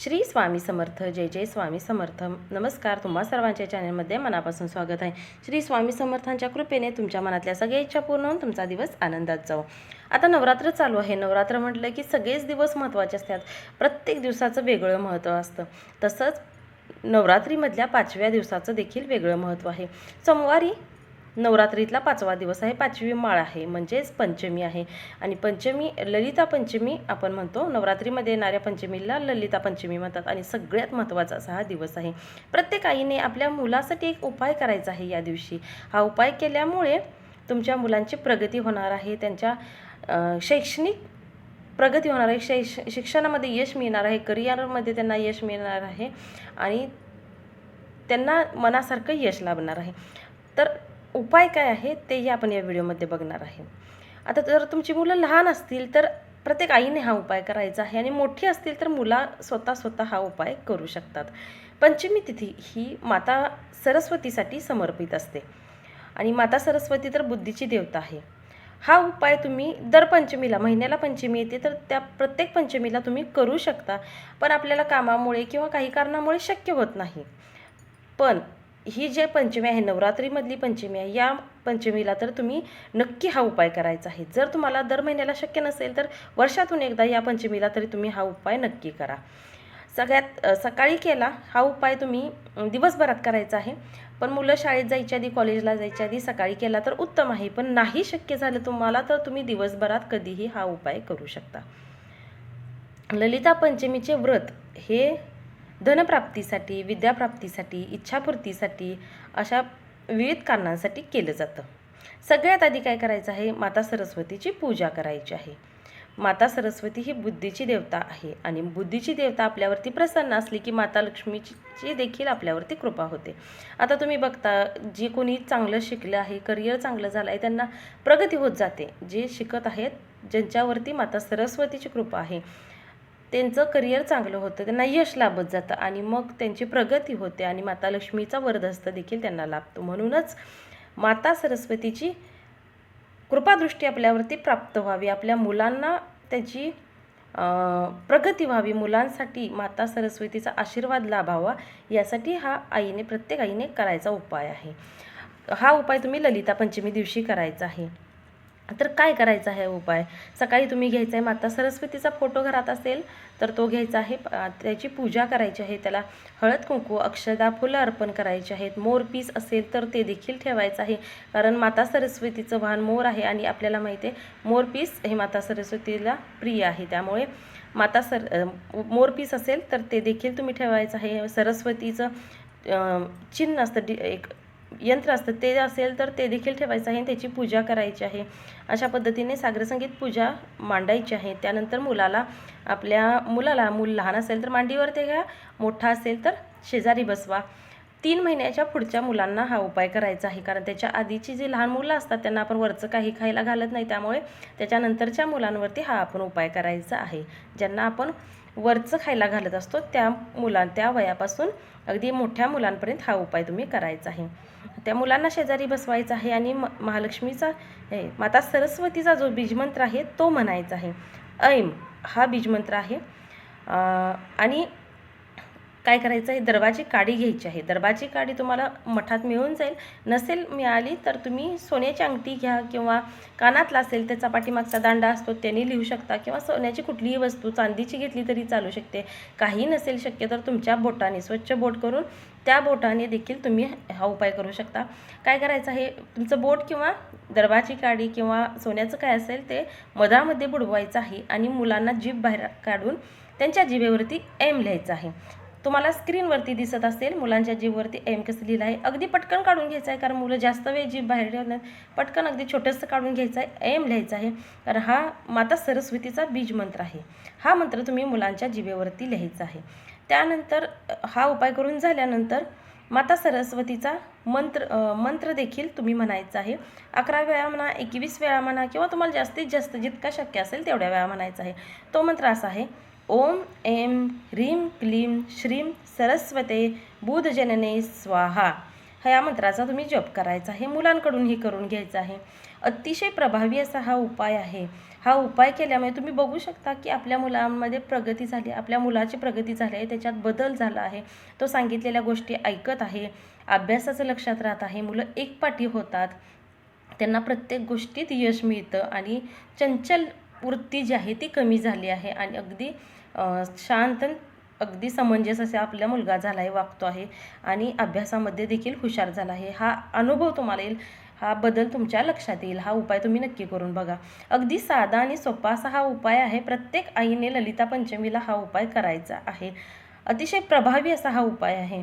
श्री स्वामी समर्थ जय जय स्वामी समर्थ. नमस्कार तुम्हा सर्वांच्या चॅनलमध्ये मनापासून स्वागत आहे. श्री स्वामी समर्थांच्या कृपेने तुमच्या मनातल्या सगळ्या इच्छा पूर्ण होऊन तुमचा दिवस आनंदात जाऊ आता नवरात्र चालू आहे. नवरात्र म्हटलं की सगळेच दिवस महत्त्वाचे असतात. प्रत्येक दिवसाचं वेगळं महत्त्व असतं. तसंच नवरात्रीमधल्या पाचव्या दिवसाचं देखील वेगळं महत्त्व आहे. सोमवारी नवरात्रीतला पाचवा दिवस आहे. पाचवी माळ आहे म्हणजेच पंचमी आहे. आणि पंचमी ललिता पंचमी आपण म्हणतो. नवरात्रीमध्ये येणाऱ्या पंचमीला ललिता पंचमी म्हणतात आणि सगळ्यात महत्त्वाचा असा हा दिवस आहे. प्रत्येक आईने आपल्या मुलासाठी एक उपाय करायचा आहे या दिवशी. हा उपाय केल्यामुळे तुमच्या मुलांची प्रगती होणार आहे. त्यांच्या शैक्षणिक प्रगती होणार आहे. शैक्ष शिक्षणामध्ये यश मिळणार आहे. करिअरमध्ये त्यांना यश मिळणार आहे. आणि त्यांना मनासारखं यश लाभणार आहे. तर उपाय काय आहे तेही आपण या व्हिडिओमध्ये बघणार आहे. आता जर तुमची मुलं लहान असतील तर प्रत्येक आईने हा उपाय करायचा आहे आणि मोठी असतील तर मुला स्वतः स्वतः हा उपाय करू शकतात. पंचमी तिथी ही माता सरस्वतीसाठी समर्पित असते. आणि माता सरस्वती तर बुद्धीची देवता आहे. हा उपाय तुम्ही दर पंचमीला महिन्याला पंचमी येते तर त्या प्रत्येक पंचमीला तुम्ही करू शकता. पण आपल्याला कामामुळे किंवा काही कारणामुळे शक्य होत नाही. पण ही जे पंचमी आहे नवरात्रीमधली पंचमी आहे या पंचमीला तर तुम्ही नक्की हा उपाय करायचा आहे. जर तुम्हाला दर महिन्याला शक्य नसेल तर वर्षातून एकदा या पंचमीला तरी तुम्ही हा उपाय नक्की करा. सगळ्यात सकाळी केला हा उपाय तुम्ही दिवसभरात करायचा आहे. पण मुलं शाळेत जायच्या आधी कॉलेजला जायच्या आधी सकाळी केला तर उत्तम आहे. पण नाही शक्य झालं तुम्हाला तर तुम्ही दिवसभरात कधीही हा उपाय करू शकता. ललिता पंचमीचे व्रत हे धनप्राप्तीसाठी विद्याप्राप्तीसाठी इच्छापूर्तीसाठी अशा विविध कारणांसाठी केलं जातं. सगळ्यात आधी काय करायचं आहे? माता सरस्वतीची पूजा करायची आहे. माता सरस्वती ही बुद्धीची देवता आहे आणि बुद्धीची देवता आपल्यावरती प्रसन्न असली की माता लक्ष्मीची देखील आपल्यावरती कृपा होते. आता तुम्ही बघता जे कोणी चांगलं शिकलं आहे करिअर चांगलं झालं आहे त्यांना प्रगती होत जाते. जे शिकत आहेत ज्यांच्यावरती माता सरस्वतीची कृपा आहे त्यांचं करिअर चांगलं होतं त्यांना यश लाभत जातं आणि मग त्यांची प्रगती होते आणि माता लक्ष्मीचा वरदस्त देखील त्यांना लाभतो. म्हणूनच माता सरस्वतीची कृपादृष्टी आपल्यावरती प्राप्त व्हावी. आपल्या मुलांना त्याची प्रगती व्हावी. मुलांसाठी माता सरस्वतीचा आशीर्वाद लाभावा यासाठी हा आईने प्रत्येक आईने करायचा उपाय आहे. हा उपाय तुम्ही ललिता पंचमी दिवशी करायचा आहे. तर काय करायचा आहे उपाय? सकाळी तुम्ही घ्यायचा आहे माता सरस्वतीचा फोटो घरात असेल तर तो घ्यायचा आहे. त्याची पूजा करायची आहे त्याला हळद कुंकू अक्षदा फुलं अर्पण करायची आहेत. मोर पीस असेल तर ते देखील ठेवायचं आहे. कारण माता सरस्वतीचं वाहन मोर आहे आणि आपल्याला माहिती आहे मोर पीस हे माता सरस्वतीला प्रिय आहे. त्यामुळे माता सर मोर पीस असेल तर ते देखील तुम्ही ठेवायचं आहे. सरस्वतीचं चिन्ह असतं डि एक यंत्र असतं ते असेल तर ते देखील ठेवायचं आहे आणि त्याची पूजा करायची आहे. अशा पद्धतीने सागरसंगीत पूजा मांडायची आहे. त्यानंतर मुलाला आपल्या मुलाला मूल लहान असेल तर मांडीवर ते घ्या मोठा असेल तर शेजारी बसवा. तीन महिन्याच्या पुढच्या मुलांना हा उपाय करायचा आहे. कारण त्याच्या आधीची जी लहान मुलं असतात त्यांना आपण वरचं काही खायला घालत नाही. त्यामुळे त्याच्यानंतरच्या मुलांवरती हा आपण उपाय करायचा आहे. ज्यांना आपण वरचं खायला घालत असतो त्या मुलां त्या वयापासून अगदी मोठ्या मुलांपर्यंत हा उपाय तुम्ही करायचा आहे. त्या मुलांना शेजारी बसवायचा आहे आणि म महालक्ष्मीचा हे माता सरस्वतीचा जो बीजमंत्र आहे तो म्हणायचा आहे. ऐम हा बीजमंत्र आहे. आणि काय करायचं आहे दरबाची काडी घ्यायची आहे. दरबाची काडी तुम्हाला मठात मिळून जाईल. नसेल मिळाली तर तुम्ही सोन्याची अंगठी घ्या किंवा कानातला असेल त्याचा पाठीमागचा दांडा असतो त्याने लिहू शकता किंवा सोन्याची कुठलीही वस्तू चांदीची घेतली तरी चालू शकते. काही नसेल शक्य तर तुमच्या बोटाने स्वच्छ बोट करून त्या बोटाने देखील तुम्ही हा उपाय करू शकता. काय करायचं आहे? तुमचं बोट किंवा दरबाची काडी किंवा सोन्याचं काय असेल ते मधामध्ये बुडवायचं आहे आणि मुलांना जीभ बाहेर काढून त्यांच्या जिभेवरती एम लिहायचं आहे. तुम्हाला स्क्रीनवरती दिसत असेल मुलांच्या जीववरती एम कसं लिहिलं आहे. अगदी पटकन काढून घ्यायचं आहे कारण मुलं जास्त वेळ जीव बाहेर ठेवणार पटकन अगदी छोटंसं काढून घ्यायचं आहे एम लिहायचं आहे. कारण हा माता सरस्वतीचा बीज मंत्र आहे. हा मंत्र तुम्ही मुलांच्या जीवेवरती लिहायचा आहे. त्यानंतर हा उपाय करून झाल्यानंतर माता सरस्वतीचा मंत्र मंत्र देखील तुम्ही म्हणायचा आहे. अकरा वेळा म्हणा एकवीस वेळा म्हणा किंवा तुम्हाला जास्तीत जास्त जितका शक्य असेल तेवढ्या वेळा म्हणायचा आहे. तो मंत्र असा आहे ओम एम ह्रीम क्लीं श्रीम सरस्वते बुधजनने स्वाहा. ह्या मंत्राचा तुम्ही जप करायचा आहे मुलांकडूनही करून घ्यायचा आहे. अतिशय प्रभावी असा हा उपाय आहे. हा उपाय केल्यामुळे तुम्ही बघू शकता की आपल्या मुलांमध्ये प्रगती झाली आपल्या मुलाची प्रगती झाली आहे त्याच्यात बदल झाला आहे. तो सांगितलेल्या गोष्टी ऐकत आहे अभ्यासाचं लक्षात राहत आहे मुलं एकपाठी होतात. त्यांना प्रत्येक गोष्टीत यश मिळतं आणि चंचल वृत्ती जी आहे ती कमी झाली आहे आणि अगदी शांत अगदी समंजस असे आपला मुलगा झाला आहे वागतो आहे आणि अभ्यासामध्ये देखील हुशार झाला आहे. हा अनुभव तुम्हाला येईल हा बदल तुमच्या लक्षात येईल. हा उपाय तुम्ही नक्की करून बघा. अगदी साधा आणि सोपा असा हा उपाय आहे. प्रत्येक आईने ललिता पंचमीला हा उपाय करायचा आहे. अतिशय प्रभावी असा हा उपाय आहे.